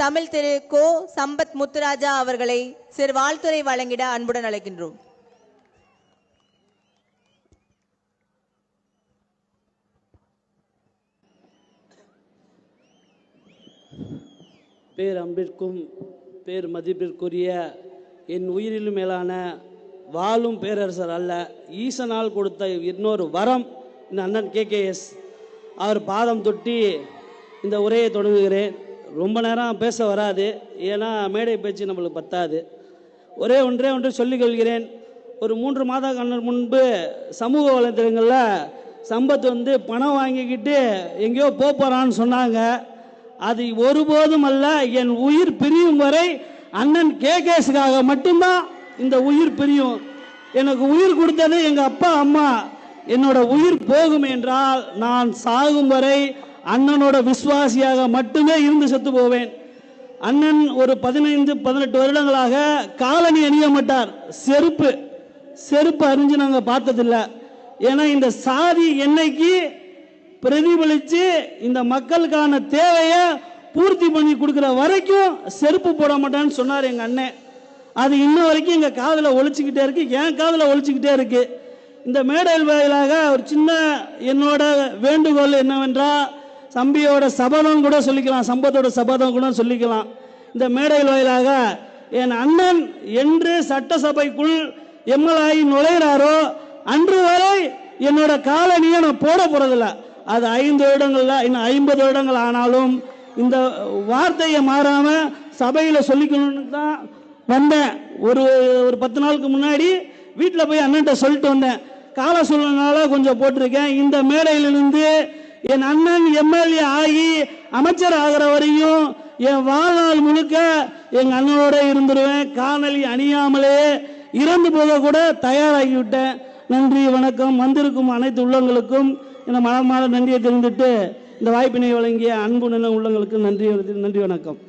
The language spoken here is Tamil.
தமிழ் திரு கோ சம்பத் முத்துராஜா அவர்களை சிறு வாழ்த்துறை வழங்கிட அன்புடன் அழைக்கின்றோம். பேர் அன்பிற்கும் பேர் மதிப்பிற்குரிய என் உயிரிலும் மேலான வாழும் பேரரசர் அல்ல ஈசனால் கொடுத்த இன்னொரு வரம் இந்த அண்ணன் கேகேஎஸ் அவர் பாதம் தொட்டி இந்த உரையை தொடங்குகிறேன். ரொம்ப நேரம் பேச வராது. ஏன்னா மேடை பேச்சு நம்மளுக்கு பத்தாது. ஒரே ஒன்றே ஒன்று சொல்லிக் கொள்கிறேன். ஒரு மூன்று மாத கண்ணர் முன்பு சமூக வலைத்தளங்களில் சம்பத் வந்து பணம் வாங்கிக்கிட்டு எங்கேயோ போகிறான்னு சொன்னாங்க. அது ஒருபோதும் அல்ல என் உயிர் பிரியும் வரை அண்ணன் கேகேஸுக்காக மட்டும்தான் இந்த உயிர் பிரியும். எனக்கு உயிர் கொடுத்தது எங்கள் அப்பா அம்மா. என்னோட உயிர் போகும் என்றால் நான் சாகும் வரை அண்ணனோட விசுவாசியாக மட்டுமே இருந்து செத்து போவேன். அண்ணன் ஒரு பதினைந்து பதினெட்டு வருடங்களாக காலணி அணிய மாட்டார். செருப்பு செருப்பு அறிஞ்சு நாங்கள் பார்த்ததில்ல. ஏன்னா இந்த சாதி என்னைக்கு பிரதிபலித்து இந்த மக்களுக்கான தேவையை பூர்த்தி பண்ணி கொடுக்குற வரைக்கும் செருப்பு போட மாட்டான்னு சொன்னார் எங்கள் அண்ணன் அது இன்ன வரைக்கும் எங்கள் காதில் ஒழிச்சிக்கிட்டே இருக்கு என் காதில் ஒழிச்சிக்கிட்டே இருக்கு. இந்த மேடையில் வாயிலாக ஒரு சின்ன என்னோட வேண்டுகோள் என்னவென்றால் தம்பியோட சபதம் கூட சொல்லிக்கலாம் சம்பத்தோட சபதம் கூட சொல்லிக்கலாம். இந்த மேடையில் வாயிலாக என் அண்ணன் என்று சட்டசபைக்குள் எம்எல்ஏ நுழைகிறாரோ அன்று வரை என்னோட காலனியை நான் போட போறதில்ல. அது ஐந்து வருடங்கள்ல இன்னும் ஐம்பது வருடங்கள் ஆனாலும் இந்த வார்த்தையை மாறாம சபையில் சொல்லிக்கணும்னு தான் வந்தேன். ஒரு ஒரு பத்து நாளுக்கு முன்னாடி வீட்டில் போய் அண்ணன்ட்ட சொல்லிட்டு வந்தேன். கால சூழ்நிலை கொஞ்சம் போட்டிருக்கேன். இந்த மேடையிலிருந்து என் அண்ணன் எம்எல்ஏ ஆகி அமைச்சர் ஆகிற வரையும் என் வாழ்நாள் முழுக்க எங்க அண்ணனோட இருந்துருவேன். காணொலி அணியாமலே இறந்து போக கூட தயாராகி விட்டேன் நன்றி வணக்கம். வந்திருக்கும் அனைத்து உள்ளங்களுக்கும் இந்த மனமாற நன்றியை தெரிந்துட்டு இந்த வாய்ப்பினை வழங்கிய அன்பு நல்ல உள்ளங்களுக்கு நன்றி நன்றி வணக்கம்.